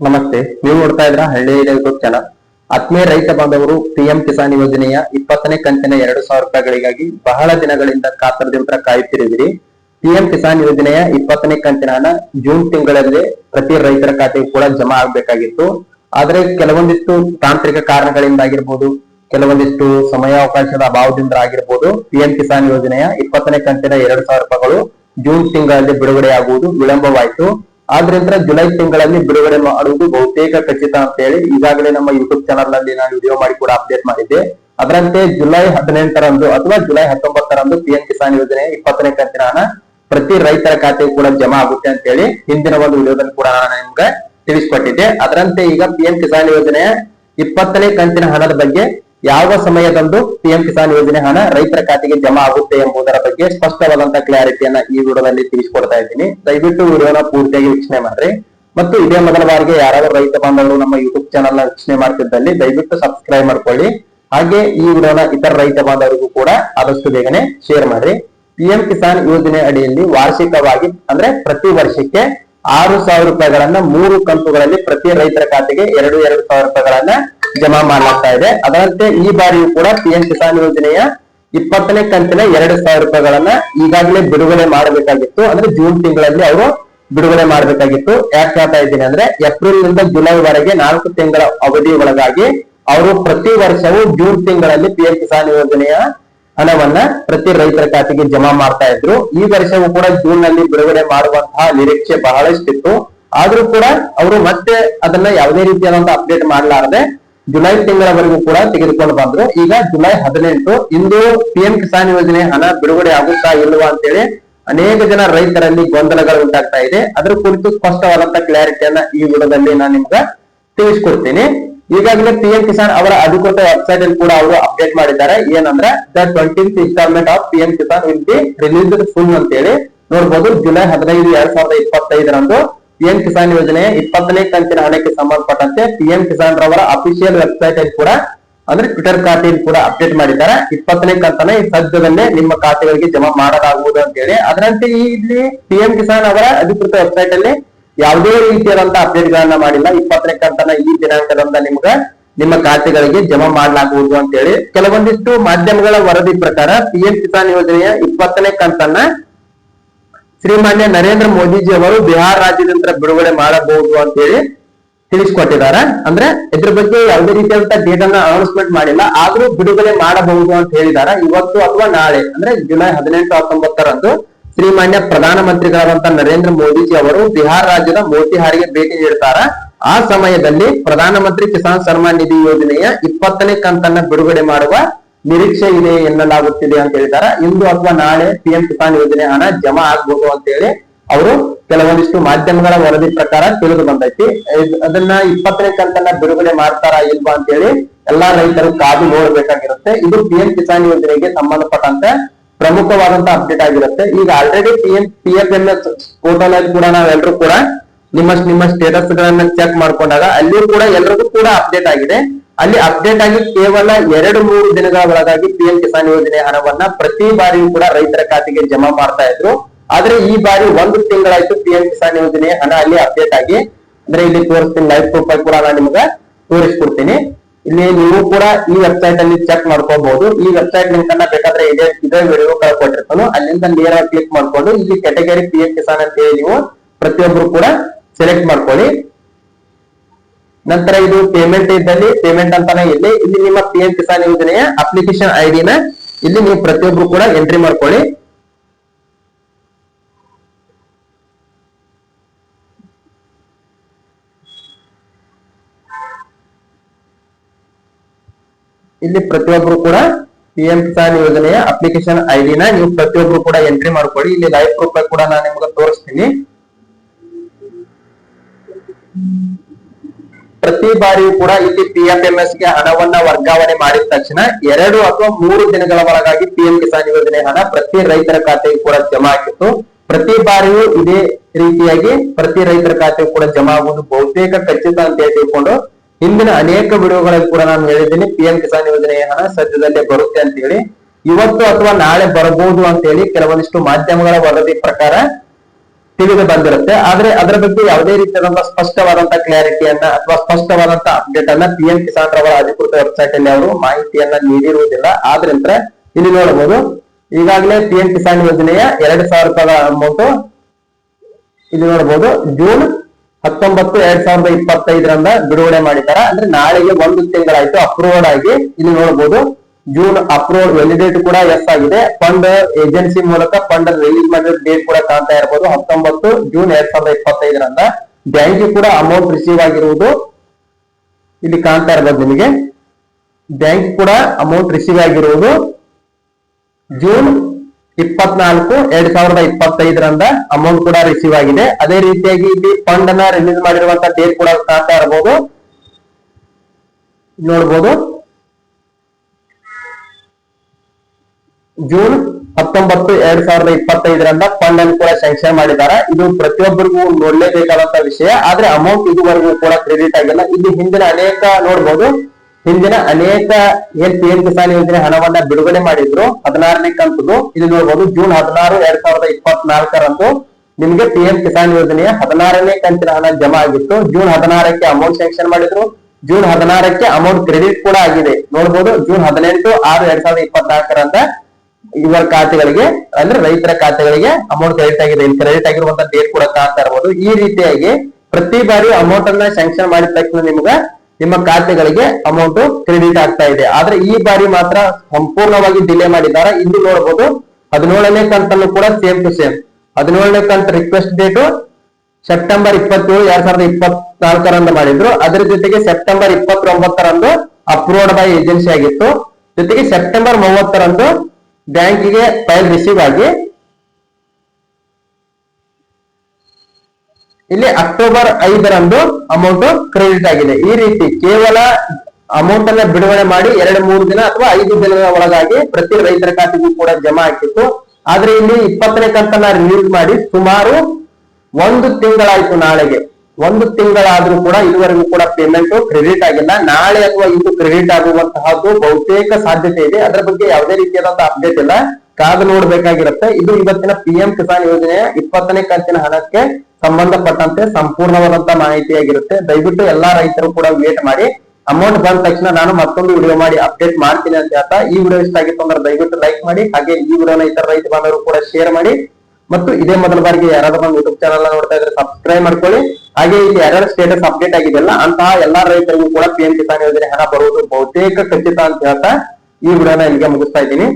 ನಮಸ್ತೆ, ನೀವು ನೋಡ್ತಾ ಇದ್ರ ಹಳ್ಳಿ ಯೂಟ್ಯೂಬ್ ಚಾನಲ್ ಆತ್ಮೀಯ ರೈತ ಬಾಂಧವರು, ಪಿಎಂ ಕಿಸಾನ್ ಯೋಜನೆಯ ಇಪ್ಪತ್ತನೇ ಕಂತಿನ ಎರಡು ಸಾವಿರ ರೂಪಾಯಿಗಳಿಗಾಗಿ ಬಹಳ ದಿನಗಳಿಂದ ಕಾತರದಿಂದ ಕಾಯುತ್ತಿರುವಿರಿ. ಪಿಎಂ ಕಿಸಾನ್ ಯೋಜನೆಯ ಇಪ್ಪತ್ತನೇ ಕಂತಿನ ಹಣ ಜೂನ್ ತಿಂಗಳಲ್ಲಿ ಪ್ರತಿ ರೈತರ ಖಾತೆಗೆ ಕೂಡ ಜಮಾ ಆಗ್ಬೇಕಾಗಿತ್ತು. ಆದ್ರೆ ಕೆಲವೊಂದಿಷ್ಟು ತಾಂತ್ರಿಕ ಕಾರಣಗಳಿಂದಾಗಿರ್ಬೋದು, ಕೆಲವೊಂದಿಷ್ಟು ಸಮಯಾವಕಾಶದ ಅಭಾವದಿಂದ ಆಗಿರ್ಬೋದು, ಪಿಎಂ ಕಿಸಾನ್ ಯೋಜನೆಯ ಇಪ್ಪತ್ತನೇ ಕಂತಿನ ಎರಡು ಸಾವಿರ ರೂಪಾಯಿಗಳು ಜೂನ್ ತಿಂಗಳಲ್ಲಿ ಬಿಡುಗಡೆಯಾಗುವುದು ವಿಳಂಬವಾಯಿತು. ಆದ್ರಿಂದ ಜುಲೈ ತಿಂಗಳಲ್ಲಿ ಬಿಡುಗಡೆ ಮಾಡುವುದು ಬಹುತೇಕ ಖಚಿತ ಅಂತ ಹೇಳಿ ಈಗಾಗಲೇ ನಮ್ಮ ಯೂಟ್ಯೂಬ್ ಚಾನಲ್ನಲ್ಲಿ ನಾನು ವಿಡಿಯೋ ಮಾಡಿ ಕೂಡ ಅಪ್ಡೇಟ್ ಮಾಡಿದ್ದೆ. ಅದರಂತೆ ಜುಲೈ ಹದಿನೆಂಟರಂದು ಅಥವಾ ಜುಲೈ ಹತ್ತೊಂಬತ್ತರಂದು ಪಿಎನ್ ಕಿಸಾನ್ ಯೋಜನೆ ಇಪ್ಪತ್ತನೇ ಕಂತಿನ ಹಣ ಪ್ರತಿ ರೈತರ ಖಾತೆಗೆ ಕೂಡ ಜಮಾ ಆಗುತ್ತೆ ಅಂತ ಹೇಳಿ ಹಿಂದಿನ ಒಂದು ವಿಡಿಯೋದಲ್ಲಿ ಕೂಡ ನಾನು ನಿಮ್ಗೆ ತಿಳಿಸ್ಕೊಟ್ಟಿದ್ದೆ. ಅದರಂತೆ ಈಗ ಪಿಎನ್ ಕಿಸಾನ್ ಯೋಜನೆ ಇಪ್ಪತ್ತನೇ ಕಂತಿನ ಹಣದ ಬಗ್ಗೆ ಯಾವ ಸಮಯದಂದು ಪಿಎಂ ಕಿಸಾನ್ ಯೋಜನೆ ಹಣ ರೈತರ ಖಾತೆಗೆ ಜಮಾ ಆಗುತ್ತೆ ಎಂಬುದರ ಬಗ್ಗೆ ಸ್ಪಷ್ಟವಾದಂತಹ ಕ್ಲಾರಿಟಿಯನ್ನ ಈ ವಿಡಿಯೋದಲ್ಲಿ ತಿಳಿಸಿಕೊಡ್ತಾ ಇದ್ದೀನಿ. ದಯವಿಟ್ಟು ವಿಡಿಯೋನ ಪೂರ್ತಿಯಾಗಿ ವೀಕ್ಷಣೆ ಮಾಡ್ರಿ. ಮತ್ತು ಇದೇ ಮೊದಲ ಬಾರಿಗೆ ಯಾರಾದರೂ ರೈತ ಬಾಂಧವರು ನಮ್ಮ ಯೂಟ್ಯೂಬ್ ಚಾನಲ್ನ ವೀಕ್ಷಣೆ ಮಾಡ್ತಿದ್ದಲ್ಲಿ ದಯವಿಟ್ಟು ಸಬ್ಸ್ಕ್ರೈಬ್ ಮಾಡ್ಕೊಳ್ಳಿ. ಹಾಗೆ ಈ ವಿಡಿಯೋನ ಇತರ ರೈತ ಬಾಂಧವರಿಗೂ ಕೂಡ ಆದಷ್ಟು ಬೇಗನೆ ಶೇರ್ ಮಾಡ್ರಿ. ಪಿಎಂ ಕಿಸಾನ್ ಯೋಜನೆ ಅಡಿಯಲ್ಲಿ ವಾರ್ಷಿಕವಾಗಿ ಅಂದ್ರೆ ಪ್ರತಿ ವರ್ಷಕ್ಕೆ ಆರು ಸಾವಿರ ರೂಪಾಯಿಗಳನ್ನ ಮೂರು ಕಂತುಗಳಲ್ಲಿ ಪ್ರತಿ ರೈತರ ಖಾತೆಗೆ ಎರಡು ಎರಡು ಸಾವಿರ ರೂಪಾಯಿಗಳನ್ನ ಜಮಾ ಮಾಡಲಾಗ್ತಾ ಇದೆ. ಅದರಂತೆ ಈ ಬಾರಿಯೂ ಕೂಡ ಪಿಎಂ ಕಿಸಾನ್ ಯೋಜನೆಯ ಇಪ್ಪತ್ತನೇ ಕಂತಿನ ಎರಡು ಸಾವಿರ ರೂಪಾಯಿಗಳನ್ನ ಈಗಾಗಲೇ ಬಿಡುಗಡೆ ಮಾಡಬೇಕಾಗಿತ್ತು. ಅಂದ್ರೆ ಜೂನ್ ತಿಂಗಳಲ್ಲಿ ಅವರು ಬಿಡುಗಡೆ ಮಾಡಬೇಕಾಗಿತ್ತು. ಯಾಕೆ ಹೇಳ್ತಾ ಇದ್ದೀನಿ ಅಂದ್ರೆ ಏಪ್ರಿಲ್ನಿಂದ ಜುಲೈ ವರೆಗೆ ನಾಲ್ಕು ತಿಂಗಳ ಅವಧಿ ಒಳಗಾಗಿ ಅವರು ಪ್ರತಿ ವರ್ಷವೂ ಜೂನ್ ತಿಂಗಳಲ್ಲಿ ಪಿಎಂ ಕಿಸಾನ್ ಯೋಜನೆಯ ಹಣವನ್ನ ಪ್ರತಿ ರೈತರ ಖಾತೆಗೆ ಜಮಾ ಮಾಡ್ತಾ ಇದ್ರು. ಈ ವರ್ಷವೂ ಕೂಡ ಜೂನ್ನಲ್ಲಿ ಬಿಡುಗಡೆ ಮಾಡುವಂತಹ ನಿರೀಕ್ಷೆ ಬಹಳಷ್ಟಿತ್ತು. ಆದ್ರೂ ಕೂಡ ಅವರು ಮತ್ತೆ ಅದನ್ನ ಯಾವುದೇ ರೀತಿಯಾದಂತಹ ಅಪ್ಡೇಟ್ ಮಾಡಲಾರದೆ ಜುಲೈ ತಿಂಗಳವರೆಗೂ ಕೂಡ ತೆಗೆದುಕೊಂಡು ಬಂದ್ರು ಈಗ ಜುಲೈ ಹದಿನೆಂಟು, ಇಂದು ಪಿಎಂ ಕಿಸಾನ್ ಯೋಜನೆ ಹಣ ಬಿಡುಗಡೆ ಆಗುತ್ತಾ ಇಲ್ವಾ ಅಂತೇಳಿ ಅನೇಕ ಜನ ರೈತರಲ್ಲಿ ಗೊಂದಲಗಳು ಉಂಟಾಗ್ತಾ ಇದೆ. ಅದ್ರ ಕುರಿತು ಸ್ಪಷ್ಟವಾದಂತ ಕ್ಲಾರಿಟಿಯನ್ನ ಈ ವಿಡಿಯೋದಲ್ಲಿ ನಾನು ನಿಮ್ಗೆ ತಿಳಿಸ್ಕೊಡ್ತೀನಿ. ಈಗಾಗಲೇ ಪಿಎಂ ಕಿಸಾನ್ ಅವರ ಅಧಿಕೃತ ವೆಬ್ಸೈಟ್ ಅಲ್ಲಿ ಕೂಡ ಅವರು ಅಪ್ಡೇಟ್ ಮಾಡಿದ್ದಾರೆ. ಏನಂದ್ರೆ the twenty installment of PM Kisan will be released full ಅಂತೇಳಿ. ನೋಡ್ಬೋದು, ಜುಲೈ ಹದಿನೈದು, ಎರಡ್ ಸಾವಿರದ ಇಪ್ಪತ್ತೈದರಂದು ಪಿಎಂ ಕಿಸಾನ್ ಯೋಜನೆ ಇಪ್ಪತ್ತನೇ ಕಂತಿನ ಹಣಕ್ಕೆ ಸಂಬಂಧಪಟ್ಟಂತೆ ಪಿಎಂ ಕಿಸಾನ್ ರವರ ಅಫಿಷಿಯಲ್ ವೆಬ್ಸೈಟ್ ಅಲ್ಲಿ ಕೂಡ, ಅಂದ್ರೆ ಟ್ವಿಟರ್ ಖಾತೆಯಲ್ಲಿ ಕೂಡ ಅಪ್ಡೇಟ್ ಮಾಡಿದ್ದಾರೆ. ಇಪ್ಪತ್ತನೇ ಕಂತನ ಈ ಸದ್ಯದಲ್ಲೇ ನಿಮ್ಮ ಖಾತೆಗಳಿಗೆ ಜಮಾ ಮಾಡಲಾಗುವುದು ಅಂತ ಹೇಳಿ. ಅದರಂತೆ ಇಲ್ಲಿ ಪಿಎಂ ಕಿಸಾನ್ ಅವರ ಅಧಿಕೃತ ವೆಬ್ಸೈಟ್ ಅಲ್ಲಿ ಯಾವುದೇ ರೀತಿಯಾದಂತಹ ಅಪ್ಡೇಟ್ ಗಳನ್ನ ಮಾಡಿಲ್ಲ. ಇಪ್ಪತ್ತನೇ ಕಂತನ ಈ ದಿನಾಂಕದಿಂದ ನಿಮ್ಗ ನಿಮ್ಮ ಖಾತೆಗಳಿಗೆ ಜಮಾ ಮಾಡಲಾಗುವುದು ಅಂತ ಹೇಳಿ. ಕೆಲವೊಂದಿಷ್ಟು ಮಾಧ್ಯಮಗಳ ವರದಿ ಪ್ರಕಾರ ಪಿಎಂ ಕಿಸಾನ್ ಯೋಜನೆಯ ಇಪ್ಪತ್ತನೇ ಕಂತನ್ನ ಶ್ರೀಮಾನ್ಯ ನರೇಂದ್ರ ಮೋದಿಜಿ ಅವರು ಬಿಹಾರ ರಾಜ್ಯದಿಂದ ಬಿಡುಗಡೆ ಮಾಡಬಹುದು ಅಂತ ಹೇಳಿ ತಿಳಿಸ್ಕೊಟ್ಟಿದ್ದಾರೆ. ಅಂದ್ರೆ ಇದ್ರ ಬಗ್ಗೆ ಯಾವುದೇ ರೀತಿಯಾದಂತಹ ಡೇಟ್ ಅನ್ನ ಅನೌನ್ಸ್ಮೆಂಟ್ ಮಾಡಿಲ್ಲ. ಆದ್ರೂ ಬಿಡುಗಡೆ ಮಾಡಬಹುದು ಅಂತ ಹೇಳಿದ್ದಾರೆ. ಇವತ್ತು ಅಥವಾ ನಾಳೆ, ಅಂದ್ರೆ ಜುಲೈ ಹದಿನೆಂಟು ಹತ್ತೊಂಬತ್ತರಂದು ಶ್ರೀಮಾನ್ಯ ಪ್ರಧಾನಮಂತ್ರಿಗಳಾದಂತಹ ನರೇಂದ್ರ ಮೋದಿಜಿ ಅವರು ಬಿಹಾರ ರಾಜ್ಯದ ಮೋತಿಹಾರಿಗೆ ಭೇಟಿ ನೀಡ್ತಾರ. ಆ ಸಮಯದಲ್ಲಿ ಪ್ರಧಾನಮಂತ್ರಿ ಕಿಸಾನ್ ಸನ್ಮಾನ್ ನಿಧಿ ಯೋಜನೆಯ ಇಪ್ಪತ್ತನೇ ಕಂತನ್ನ ಬಿಡುಗಡೆ ಮಾಡುವ ನಿರೀಕ್ಷೆ ಇದೆ ಎನ್ನಲಾಗುತ್ತಿದೆ ಅಂತ ಹೇಳಿದ್ದಾರೆ ಇಂದು ಅಥವಾ ನಾಳೆ ಪಿಎಂ ಕಿಸಾನ್ ಯೋಜನೆ ಹಣ ಜಮಾ ಆಗ್ಬೋದು ಅಂತ ಹೇಳಿ ಅವರು ಕೆಲವೊಂದಿಷ್ಟು ಮಾಧ್ಯಮಗಳ ವರದಿ ಪ್ರಕಾರ ತಿಳಿದು ಬಂದೈತಿ. ಅದನ್ನ ಇಪ್ಪತ್ತನೇ ಕಂತನ್ನ ಬಿಡುಗಡೆ ಮಾಡ್ತಾರಾ ಇಲ್ವಾ ಅಂತ ಹೇಳಿ ಎಲ್ಲಾ ರೈತರು ಕಾದು ನೋಡ್ಬೇಕಾಗಿರುತ್ತೆ. ಇದು ಪಿಎಂ ಕಿಸಾನ್ ಯೋಜನೆಗೆ ಸಂಬಂಧಪಟ್ಟಂತೆ ಪ್ರಮುಖವಾದಂತ ಅಪ್ಡೇಟ್ ಆಗಿರುತ್ತೆ. ಈಗ already PM P F M portal ಅಲ್ಲಿ ಕೂಡ ನಾವೆಲ್ಲರೂ ಕೂಡ ನಿಮ್ಮ ನಿಮ್ಮ ಸ್ಟೇಟಸ್ ಗಳನ್ನ ಚೆಕ್ ಮಾಡ್ಕೊಂಡಾಗ ಅಲ್ಲಿಯೂ ಕೂಡ ಎಲ್ರಿಗೂ ಕೂಡ ಅಪ್ಡೇಟ್ ಆಗಿದೆ. ಅಲ್ಲಿ ಅಪ್ಡೇಟ್ ಆಗಿ ಕೇವಲ ಎರಡು ಮೂರು ದಿನಗಳ ಒಳಗಾಗಿ ಪಿಎಂ ಕಿಸಾನ್ ಯೋಜನೆ ಹಣವನ್ನ ಪ್ರತಿ ಬಾರಿಯೂ ಕೂಡ ರೈತರ ಖಾತೆಗೆ ಜಮಾ ಮಾಡ್ತಾ ಇದ್ರು. ಆದ್ರೆ ಈ ಬಾರಿ ಒಂದು ತಿಂಗಳಾಯ್ತು ಪಿ ಎಂ ಕಿಸಾನ್ ಯೋಜನೆ ಹಣ ಅಲ್ಲಿ ಅಪ್ಡೇಟ್ ಆಗಿ, ಅಂದ್ರೆ ಇಲ್ಲಿ ತೋರಿಸ್ತೀನಿ ಲೈವ್ ಪ್ರೂಫ್ ಕೂಡ ನಾನು ನಿಮ್ಗೆ ತೋರಿಸ್ಕೊಡ್ತೀನಿ. ಇಲ್ಲಿ ನೀವು ಕೂಡ ಈ ವೆಬ್ಸೈಟ್ ಅಲ್ಲಿ ಚೆಕ್ ಮಾಡ್ಕೋಬಹುದು ಈ ವೆಬ್ಸೈಟ್ ಲಿಂಕ್ ಅನ್ನ ಬೇಕಾದ್ರೆ ಇದೇ ಇದೇ ವಿಡಿಯೋ ಕೊಟ್ಟಿರ್ತಾನು ಅಲ್ಲಿಂದ ನೇರವಾಗಿ ಕ್ಲಿಕ್ ಮಾಡ್ಕೊಂಡು, ಇಲ್ಲಿ ಕೆಟಗರಿ ಪಿ ಎಂ ಕಿಸಾನ್ ಅಂತ ಹೇಳಿ ನೀವು ಪ್ರತಿಯೊಬ್ರು ಕೂಡ ಸೆಲೆಕ್ಟ್ ಮಾಡ್ಕೊಳ್ಳಿ. ನಂತರ ಇದು ಪೇಮೆಂಟ್ ಇದ್ದಲ್ಲಿ ಪೇಮೆಂಟ್ ಅಂತಾನೆ ಇಲ್ಲಿ. ಇಲ್ಲಿ ನಿಮ್ಮ ಪಿ ಎಂ ಕಿಸಾನ್ ಯೋಜನೆಯ ಅಪ್ಲಿಕೇಶನ್ ಐಡಿನ ಇಲ್ಲಿ ನೀವು ಪ್ರತಿಯೊಬ್ರು ಕೂಡ ಎಂಟ್ರಿ ಮಾಡ್ಕೊಳ್ಳಿ. ಇಲ್ಲಿ ಪ್ರತಿಯೊಬ್ರು ಕೂಡ ಪಿ ಎಂ ಕಿಸಾನ್ ಯೋಜನೆಯ ಅಪ್ಲಿಕೇಶನ್ ಐಡಿನ ನೀವು ಪ್ರತಿಯೊಬ್ರು ಕೂಡ ಎಂಟ್ರಿ ಮಾಡ್ಕೊಳ್ಳಿ. ಇಲ್ಲಿ ಲೈವ್ ಪ್ರೂಫ್ ಕೂಡ ನಾನು ನಿಮ್ಗೆ ತೋರಿಸ್ತೀನಿ. ಪ್ರತಿ ಬಾರಿಯೂ ಕೂಡ ಇಲ್ಲಿ ಪಿ ಎಂ ಗೆ ಹಣವನ್ನ ವರ್ಗಾವಣೆ ಮಾಡಿದ ತಕ್ಷಣ ಎರಡು ಅಥವಾ ಮೂರು ದಿನಗಳ ಒಳಗಾಗಿ ಪಿ ಕಿಸಾನ್ ಯೋಜನೆ ಹಣ ಪ್ರತಿ ರೈತರ ಖಾತೆಗೆ ಕೂಡ ಜಮಾ ಆಗಿತ್ತು. ಪ್ರತಿ ಬಾರಿಯೂ ಇದೇ ರೀತಿಯಾಗಿ ಪ್ರತಿ ರೈತರ ಖಾತೆಗೆ ಕೂಡ ಜಮಾ ಆಗುವುದು ಬಹುತೇಕ ಖಚಿತ ಅಂತ ಹೇಳಿ ತಿಳ್ಕೊಂಡು ಹಿಂದಿನ ಅನೇಕ ವಿಡಿಯೋಗಳಲ್ಲಿ ಕೂಡ ನಾನು ಹೇಳಿದ್ದೀನಿ ಪಿ ಎಂ ಕಿಸಾನ್ ಯೋಜನೆಯ ಹಣ ಸದ್ಯದಲ್ಲೇ ಬರುತ್ತೆ ಅಂತ ಹೇಳಿ. ಇವತ್ತು ಅಥವಾ ನಾಳೆ ಬರಬಹುದು ಅಂತ ಹೇಳಿ ಕೆಲವೊಂದಿಷ್ಟು ಮಾಧ್ಯಮಗಳ ವರದಿ ಪ್ರಕಾರ ತಿಳಿದು ಬಂದಿರುತ್ತೆ. ಆದ್ರೆ ಅದರ ಬಗ್ಗೆ ಯಾವುದೇ ರೀತಿಯಾದಂತಹ ಸ್ಪಷ್ಟವಾದಂತಹ ಕ್ಲಾರಿಟಿಯನ್ನ ಅಥವಾ ಸ್ಪಷ್ಟವಾದಂತಹ ಅಪ್ಡೇಟ್ ಅನ್ನ ಪಿ ಎಂ ಕಿಸಾನ್ ರವರ ಅಧಿಕೃತ ವೆಬ್ಸೈಟ್ ಅಲ್ಲಿ ಅವರು ಮಾಹಿತಿಯನ್ನ ನೀಡಿರುವುದಿಲ್ಲ. ಆದ್ರಿಂದ ಇಲ್ಲಿ ನೋಡಬಹುದು. ಈಗಾಗಲೇ ಪಿ ಎಂ ಕಿಸಾನ್ ಯೋಜನೆಯ ಎರಡ್ ಸಾವಿರ ರೂಪಾಯಿ ಅಮೌಂಟ್ ಇಲ್ಲಿ ನೋಡಬಹುದು. ಜೂನ್ ಹತ್ತೊಂಬತ್ತು, ಎರಡ್ ಸಾವಿರದ ಇಪ್ಪತ್ತೈದರಿಂದ ಬಿಡುಗಡೆ ಮಾಡಿದ್ದಾರೆ. ಅಂದ್ರೆ ನಾಳೆಗೆ ಒಂದು ತಿಂಗಳಾಯ್ತು ಅಪ್ರೂವ್ಡ್ ಆಗಿ ಇಲ್ಲಿ ನೋಡಬಹುದು. ಜೂನ್ ಅಪ್ರೂವ್ ವೆಲಿಡೇಟ್ ಕೂಡ ಎಸ್ ಆಗಿದೆ. ಫಂಡ್ ಏಜೆನ್ಸಿ ಮೂಲಕ ಫಂಡ್ ರಿಲೀಸ್ ಮಾಡಿದ ಡೇಟ್ ಕೂಡ ಕಾಣ್ತಾ ಇರಬಹುದು ಹತ್ತೊಂಬತ್ತು ಜೂನ್ ಎರಡ್ ಸಾವಿರದ ಇಪ್ಪತ್ತೈದರಿಂದ. ಬ್ಯಾಂಕ್ ಕೂಡ ಅಮೌಂಟ್ ರಿಸೀವ್ ಆಗಿರುವುದು ಇಲ್ಲಿ ಕಾಣ್ತಾ ಇರಬಹುದು ನಿಮಗೆ. ಬ್ಯಾಂಕ್ ಕೂಡ ಅಮೌಂಟ್ ರಿಸೀವ್ ಆಗಿರುವುದು. ಜೂನ್ ಇಪ್ಪತ್ನಾಲ್ಕು ಎರಡ್ ಸಾವಿರದ ಇಪ್ಪತ್ತೈದರಿಂದ ಅಮೌಂಟ್ ಕೂಡ ರಿಸೀವ್ ಆಗಿದೆ. ಅದೇ ರೀತಿಯಾಗಿ ಇಲ್ಲಿ ಫಂಡ್ ಅನ್ನ ರಿಲೀಸ್ ಮಾಡಿರುವಂತಹ ಡೇಟ್ ಕೂಡ ಕಾಣ್ತಾ ಇರಬಹುದು ನೋಡಬಹುದು ಜೂನ್ ಹತ್ತೊಂಬತ್ತು ಎರಡ್ ಸಾವಿರದ ಇಪ್ಪತ್ತೈದರಿಂದ ಫಂಡ್ ಅನ್ನು ಕೂಡ ಸ್ಯಾಂಕ್ಷನ್ ಮಾಡಿದ್ದಾರೆ. ಇದು ಪ್ರತಿಯೊಬ್ಬರಿಗೂ ನೋಡ್ಲೇಬೇಕಾದಂತ ವಿಷಯ. ಆದ್ರೆ ಅಮೌಂಟ್ ಇದುವರೆಗೂ ಕೂಡ ಕ್ರೆಡಿಟ್ ಆಗಿಲ್ಲ. ಇಲ್ಲಿ ಹಿಂದಿನ ಅನೇಕ ನೋಡ್ಬೋದು. ಹಿಂದಿನ ಅನೇಕ ಏನ್ ಪಿ ಎಂ ಕಿಸಾನ್ ಯೋಜನೆ ಹಣವನ್ನ ಬಿಡುಗಡೆ ಮಾಡಿದ್ರು. ಹದಿನಾರನೇ ಕಂತದ್ದು ಇಲ್ಲಿ ನೋಡ್ಬೋದು ಜೂನ್ ಹದಿನಾರು ಎರಡ್ ಸಾವಿರದ ಇಪ್ಪತ್ನಾಲ್ಕರಂದು ನಿಮ್ಗೆ ಪಿ ಎಂ ಕಿಸಾನ್ ಯೋಜನೆಯ ಹದಿನಾರನೇ ಕಂತಿನ ಹಣ ಜಮಾ ಆಗಿತ್ತು. ಜೂನ್ ಹದಿನಾರಕ್ಕೆ ಅಮೌಂಟ್ ಸ್ಯಾಂಕ್ಷನ್ ಮಾಡಿದ್ರು. ಜೂನ್ ಹದಿನಾರಕ್ಕೆ ಅಮೌಂಟ್ ಕ್ರೆಡಿಟ್ ಕೂಡ ಆಗಿದೆ. ನೋಡ್ಬೋದು ಜೂನ್ ಹದಿನೆಂಟು ಆರು ಎರಡ್ ಸಾವಿರದ ಇಪ್ಪತ್ನಾಲ್ಕರಂದ ಇವರ ಖಾತೆಗಳಿಗೆ, ಅಂದ್ರೆ ರೈತರ ಖಾತೆಗಳಿಗೆ ಅಮೌಂಟ್ ಕ್ರೆಡಿಟ್ ಆಗಿದೆ. ಇಲ್ಲಿ ಕ್ರೆಡಿಟ್ ಆಗಿರುವಂತ ಡೇಟ್ ಕೂಡ ಕಾಣ್ತಾ ಇರಬಹುದು ಈ ರೀತಿಯಾಗಿ ಪ್ರತಿ ಬಾರಿ ಅಮೌಂಟ್ ಅನ್ನ ಸ್ಯಾಂಕ್ಷನ್ ಮಾಡಿದ ತಕ್ಷಣ ನಿಮ್ಗ, ನಿಮ್ಮ ಖಾತೆಗಳಿಗೆ ಅಮೌಂಟ್ ಕ್ರೆಡಿಟ್ ಆಗ್ತಾ ಇದೆ. ಆದ್ರೆ ಈ ಬಾರಿ ಮಾತ್ರ ಸಂಪೂರ್ಣವಾಗಿ ಡಿಲೇ ಮಾಡಿದ್ದಾರೆ. ಇಲ್ಲಿ ನೋಡಬಹುದು ಹದಿನೇಳನೇ ಕಂತನ್ನು ಕೂಡ ಸೇಮ್ ಟು ಸೇಮ್ ಹದಿನೇಳನೇ ಕಂತ ರಿಕ್ವೆಸ್ಟ್ ಡೇಟು ಸೆಪ್ಟೆಂಬರ್ ಇಪ್ಪತ್ತೇಳು, ಎರಡ್ ಸಾವಿರದ ಇಪ್ಪತ್ನಾಲ್ಕರಂದು ಮಾಡಿದ್ರು. ಅದರ ಜೊತೆಗೆ ಸೆಪ್ಟೆಂಬರ್ ಇಪ್ಪತ್ತೊಂಬತ್ತರಂದು ಅಪ್ರೂವ್ಡ್ ಬೈ ಏಜೆನ್ಸಿ ಆಗಿತ್ತು. ಜೊತೆಗೆ ಸೆಪ್ಟೆಂಬರ್ ಮೂವತ್ತರಂದು ಬ್ಯಾಂಕಿಗೆ ಫೈಲ್ ರಿಸೀವ್ ಆಗಿ ಇಲ್ಲಿ ಅಕ್ಟೋಬರ್ ಐದರಂದು ಅಮೌಂಟ್ ಕ್ರೆಡಿಟ್ ಆಗಿದೆ. ಈ ರೀತಿ ಕೇವಲ ಅಮೌಂಟ್ ಅನ್ನ ಬಿಡುಗಡೆ ಮಾಡಿ ಎರಡು, ಮೂರು ದಿನ ಅಥವಾ ಐದು ದಿನದ ಒಳಗಾಗಿ ಪ್ರತಿ ರೈತರ ಖಾತೆಗೂ ಕೂಡ ಜಮಾ ಆಗ್ತಿತ್ತು ಆದ್ರೆ ಇಲ್ಲಿ ಇಪ್ಪತ್ತನೇ ಕಂತನ್ನ ರಿಲೀಸ್ ಮಾಡಿ ಸುಮಾರು ಒಂದು ತಿಂಗಳಾಯ್ತು ನಾಳೆಗೆ. ಒಂದು ತಿಂಗಳಾದ್ರೂ ಕೂಡ ಇದುವರೆಗೂ ಕೂಡ ಪೇಮೆಂಟ್ ಕ್ರೆಡಿಟ್ ಆಗಿಲ್ಲ. ನಾಳೆ ಅಥವಾ ಇಂದು ಕ್ರೆಡಿಟ್ ಆಗುವಂತಹದ್ದು ಬಹುತೇಕ ಸಾಧ್ಯತೆ ಇದೆ. ಅದರ ಬಗ್ಗೆ ಯಾವುದೇ ರೀತಿಯಾದಂತಹ ಅಪ್ಡೇಟ್ ಇಲ್ಲ. ಕಾದು ನೋಡ್ಬೇಕಾಗಿರುತ್ತೆ. ಇದು ಇವತ್ತಿನ ಪಿ ಎಂ ಕಿಸಾನ್ ಯೋಜನೆಯ ಇಪ್ಪತ್ತನೇ ಕಂತಿನ ಹಣಕ್ಕೆ ಸಂಬಂಧಪಟ್ಟಂತೆ ಸಂಪೂರ್ಣವಾದಂತ ಮಾಹಿತಿಯಾಗಿರುತ್ತೆ. ದಯವಿಟ್ಟು ಎಲ್ಲಾ ರೈತರು ಕೂಡ ವೇಟ್ ಮಾಡಿ. ಅಮೌಂಟ್ ಬಂದ ತಕ್ಷಣ ನಾನು ಮತ್ತೊಂದು ವಿಡಿಯೋ ಮಾಡಿ ಅಪ್ಡೇಟ್ ಮಾಡ್ತೀನಿ ಅಂತ ಹೇಳ್ತಾ ಈ ವಿಡಿಯೋ ಇಷ್ಟ ಆಗಿತ್ತು ಅಂದ್ರೆ ದಯವಿಟ್ಟು ಲೈಕ್ ಮಾಡಿ. ಹಾಗೆ ಈ ವಿಡಿಯೋನ ಇತರ ರೈತ ಬಾಂಧವರು ಕೂಡ ಶೇರ್ ಮಾಡಿ. ಮತ್ತು ಇದೇ ಮೊದಲ ಬಾರಿಗೆ ಯಾರಾದ್ರೂ ನಮ್ಮ ಯೂಟ್ಯೂಬ್ ಚಾನಲ್ ನೋಡ್ತಾ ಇದ್ರೆ ಸಬ್ಸ್ಕ್ರೈಬ್ ಮಾಡ್ಕೊಳ್ಳಿ. ಹಾಗೆ ಇಲ್ಲಿ ಯಾರ್ಯಾರ ಸ್ಟೇಟಸ್ ಅಪ್ಡೇಟ್ ಆಗಿದೆಯಲ್ಲ ಅಂತಹ ಎಲ್ಲಾ ರೈತರಿಗೂ ಕೂಡ ಪಿ ಎಂ ಕಿಸಾನ್ ಯೋಜನೆ ಹಣ ಬರುವುದು ಬಹುತೇಕ ಖಚಿತ ಅಂತ ಹೇಳ್ತಾ ಈ ವಿಡಿಯೋನ ಇಲ್ಲಿಗೆ ಮುಗಿಸ್ತಾ ಇದ್ದೀನಿ.